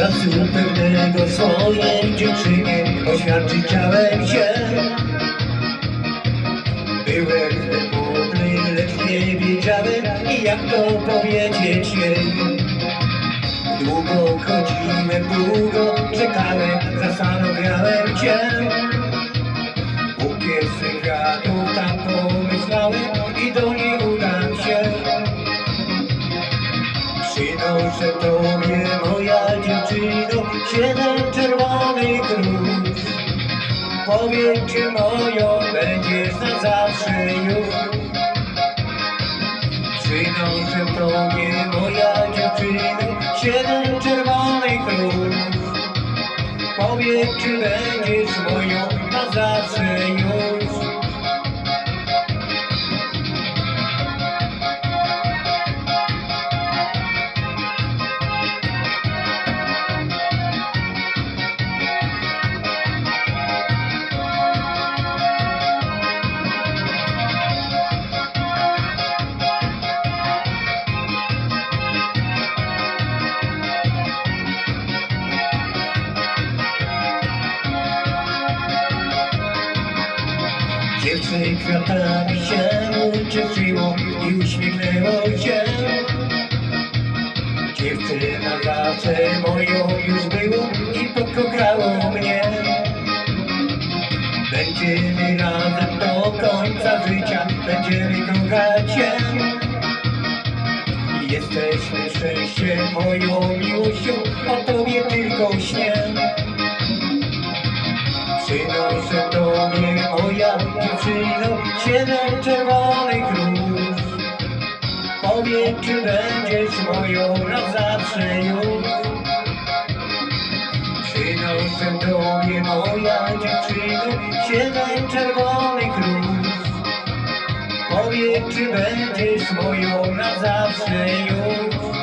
Świadczył pewnego swojej dziewczynie Oświadczy ciałem się. Byłem zbyt lecz nie wiedziałem Jak to powiedzieć jej. Długo chodziłem, długo Przynoszę Tobie, moja dziewczyno, siedem czerwonych róż. Powiedz, czy moją będziesz na zawsze już. Przynoszę Tobie, moja dziewczyno, siedem czerwonych róż. Powiedz, czy będziesz moją na zawsze już. Dziewczę kwiatami się ucieszyło i uśmiechnęło się. Dziewczyna zawsze moją już było i pokochało mnie. Będziemy razem do końca życia, będziemy kochać się. Jesteśmy szczęściem, moją miłością, o Tobie tylko śnię dziewczyno, siedem czerwonych róż. Powiedz, czy będziesz moją na zawsze już. Przynoszę Tobie, moja dziewczyno, siedem czerwonych róż. Powiedz, czy będziesz moją na zawsze już.